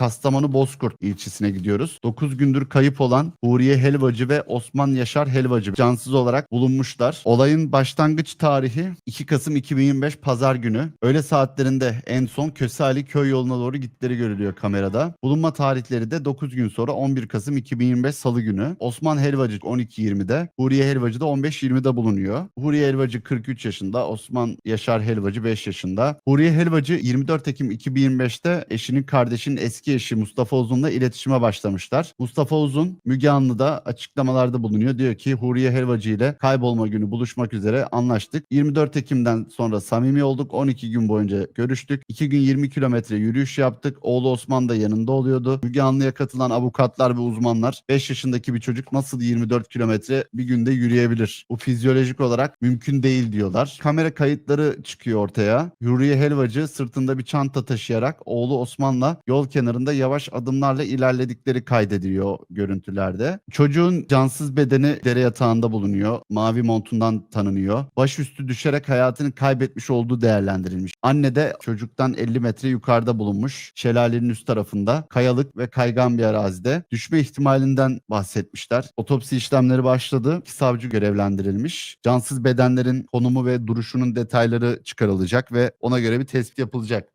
Kastamonu Bozkurt ilçesine gidiyoruz. 9 gündür kayıp olan Huriye Helvacı ve Osman Yaşar Helvacı cansız olarak bulunmuşlar. Olayın başlangıç tarihi 2 Kasım 2025 Pazar günü. Öğle saatlerinde en son Kösali köy yoluna doğru gittikleri görülüyor kamerada. Bulunma tarihleri de 9 gün sonra 11 Kasım 2025 Salı günü. Osman Helvacı 12.20'de, Huriye Helvacı da 15.20'de bulunuyor. Huriye Helvacı 43 yaşında, Osman Yaşar Helvacı 5 yaşında. Huriye Helvacı 24 Ekim 2025'te eşinin kardeşinin eski eşi Mustafa Uzun'la iletişime başlamışlar. Mustafa Uzun Müge Anlı'da açıklamalarda bulunuyor. Diyor ki Huriye Helvacı ile kaybolma günü buluşmak üzere anlaştık. 24 Ekim'den sonra samimi olduk. 12 gün boyunca görüştük. 2 gün 20 kilometre yürüyüş yaptık. Oğlu Osman da yanında oluyordu. Müge Anlı'ya katılan avukatlar ve uzmanlar 5 yaşındaki bir çocuk nasıl 24 kilometre bir günde yürüyebilir? Bu fizyolojik olarak mümkün değil diyorlar. Kamera kayıtları çıkıyor ortaya. Huriye Helvacı sırtında bir çanta taşıyarak oğlu Osman'la yol kenarında yavaş adımlarla ilerledikleri kaydediliyor görüntülerde. Çocuğun cansız bedeni dere yatağında bulunuyor. Mavi montundan tanınıyor. Başüstü düşerek hayatını kaybetmiş olduğu değerlendirilmiş. Anne de çocuktan 50 metre yukarıda bulunmuş. Şelalenin üst tarafında kayalık ve kaygan bir arazide. Düşme ihtimalinden bahsetmişler. Otopsi işlemleri başladı. İki savcı görevlendirilmiş. Cansız bedenlerin konumu ve duruşunun detayları çıkarılacak ve ona göre bir tespit yapılacak.